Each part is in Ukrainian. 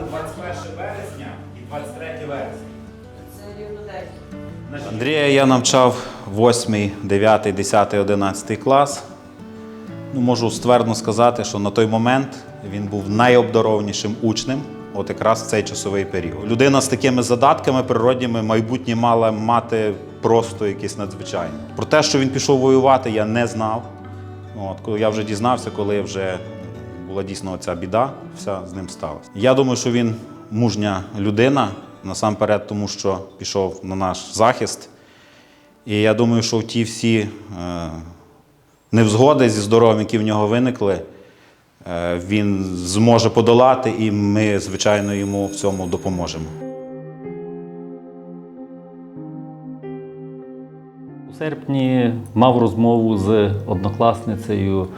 додати 21 вересня і 23 вересня. Це рівно 10. Андрія я навчав 8, 9, 10, 11 клас. Ну, можу ствердно сказати, що на той момент він був найобдарованішим учнем, от якраз в цей часовий період. Людина з такими задатками природніми майбутнє мала мати просто якісь надзвичайні. Про те, що він пішов воювати, я не знав. От, коли я вже дізнався, коли вже була дійсно ця біда, вся з ним сталася. Я думаю, що він мужня людина, насамперед, тому що пішов на наш захист. І я думаю, що ті всі е, невзгоди зі здоров'ям, які в нього виникли, е, він зможе подолати, і ми, звичайно, йому в цьому допоможемо. У серпні мав розмову з однокласницею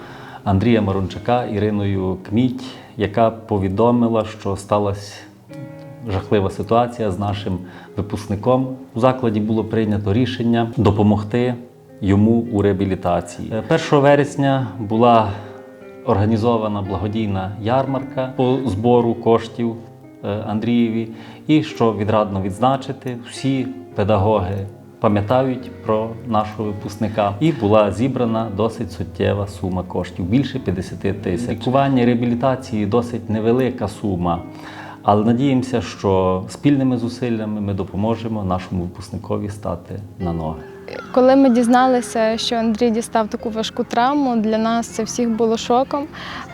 Андрія Марончака Іриною Кміть, яка повідомила, що сталася жахлива ситуація з нашим випускником. У закладі було прийнято рішення допомогти йому у реабілітації. Е, 1 вересня була організована благодійна ярмарка по збору коштів е, Андрієві. І що відрадно відзначити, всі педагоги пам'ятають про нашого випускника. І була зібрана досить суттєва сума коштів більше 50 тисяч. Лікування реабілітації досить невелика сума. Але надіємося, що спільними зусиллями ми допоможемо нашому випускникові стати на ноги. Коли ми дізналися, що Андрій дістав таку важку травму, для нас це всіх було шоком,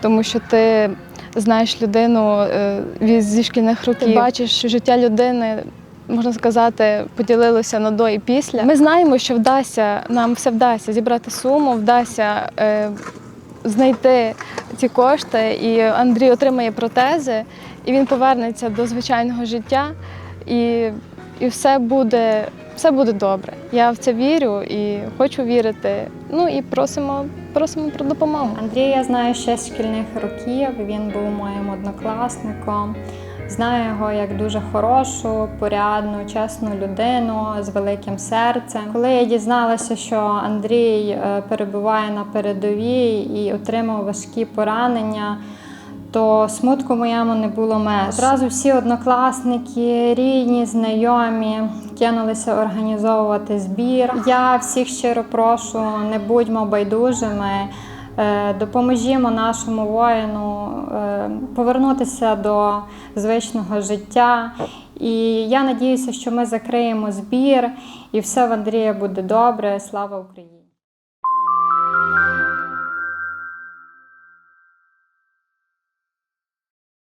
тому що ти знаєш людину е, зі шкільних років. Ти бачиш, що життя людини, можна сказати, поділилося на до і після. Ми знаємо, що вдасться, нам все вдасться зібрати суму, вдасться е, знайти ці кошти, і Андрій отримає протези, і він повернеться до звичайного життя, і, і все буде. Все буде добре. Я в це вірю і хочу вірити. Ну і просимо, просимо про допомогу. Андрія я знаю ще з шкільних років. Він був моїм однокласником. Знаю його як дуже хорошу, порядну, чесну людину з великим серцем. Коли я дізналася, що Андрій е, перебуває на передовій і отримав важкі поранення, то смутку моєму не було меж. Одразу всі однокласники, рідні, знайомі кинулися організовувати збір. Я всіх щиро прошу, не будьмо байдужими. Е, Допоможімо нашому воїну е, повернутися до звичного життя. І я надіюся, що ми закриємо збір, і все в Андрія буде добре. Слава Україні!